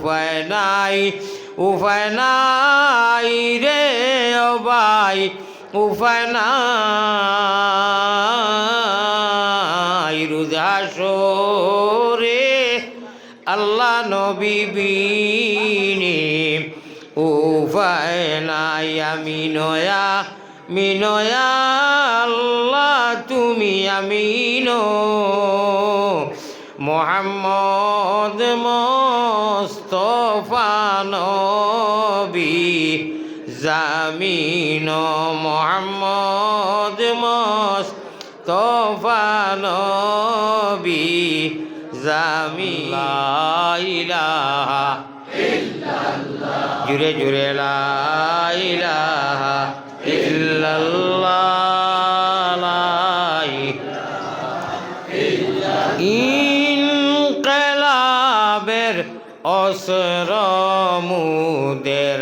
উপায় নাই উপায় নাই রে ভাই, উপায় নাই। রুদাসো রে আল্লাহ নবী উপায় নাই। আমি নয়া মিনয়া আল্লাহ তুমি আমিন মোহাম্মদ মোস্তফা নবী জামিন মোহাম্মদ মোস্তফা নবী জুড়ে জুড়ে লা ইলাহা ইল্লাল্লাহ লা অসর মুদের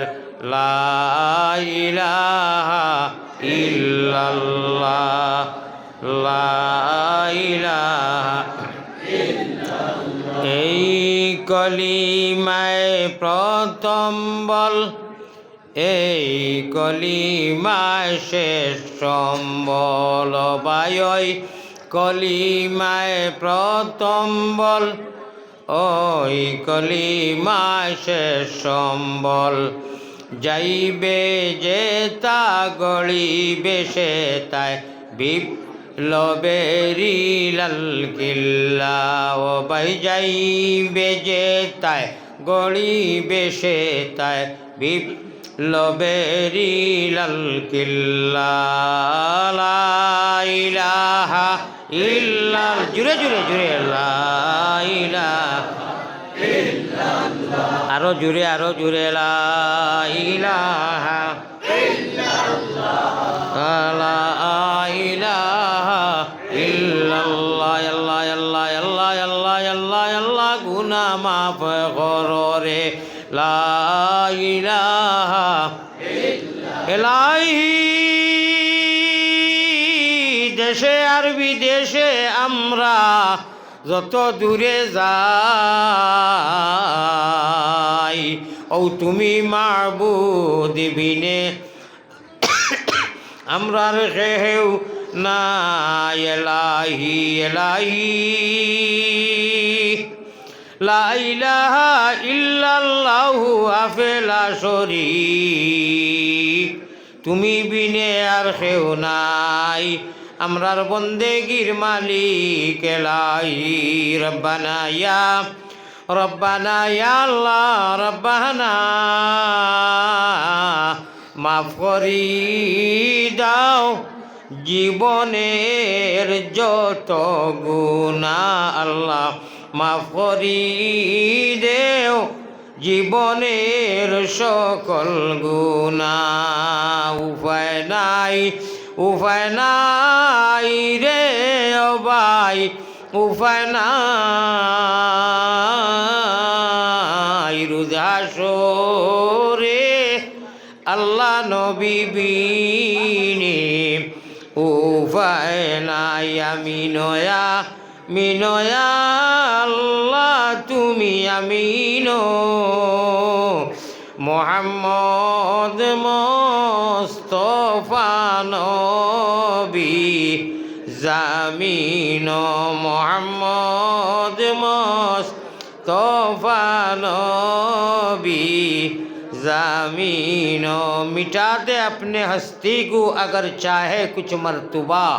লাইলাহা ইল্লাল্লাহ এই কলিমায় প্রথম বল, এই কলিমায় শেষ সম্বল বায়ই কলিমায় প্রথম বল। ওই কলিমায় শেষ সম্বল। যাইবে যে তা গড়িবে সে তাই beep লবেরি Lal Killa. O by যাইবে যে তাই গড়িবে সে তাই বিপ লবেরি লাল কিল্লা। ইলাহা ইল্লাল জুড়ে জুড়ে জুড়ে, লা আরও জুড়ে আরও জুড়ে, লা ইলাহা লা আল্লাহ আল্লাহ আল্লাহ আল্লাহ আল্লাহ আল্লাহ, গুনা মাফ রে। লা ইলাহা এলাহি, দেশে আর বিদেশে আমরা যত দূরে যাই ও তুমি মাবুদ বিনে। আমরার কেউ না এলাহি এলাহি। লা ইলাহা ইল্লাল্লাহু আফেলা শরীক। তুমি বিনে আর কেউ নাই আমরার বন্দেগির মালিক এলাই। রব্বানা রব্বানা রব্বানা। মাফ করি দাও জীবনের যত গুণা আল্লাহ। মাফ করি দেও জীবনের সকল গুণা উপায় নাই। উপায় নাই রে ও ভাই উপায় নাই রে আল্লাহ নবী বিনে। নাই আমি নয়া মিনয়া আল্লাহ, তুমি আমিন মোহাম্মদ মোস্তফা নবী জামিন মোহাম্মদ মোস্তফা नबी ज़मीन मिटा दे अपने हस्ती को अगर चाहे कुछ मरतबा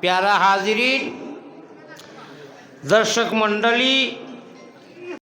प्यारा हाजरीन দর্শক মণ্ডলী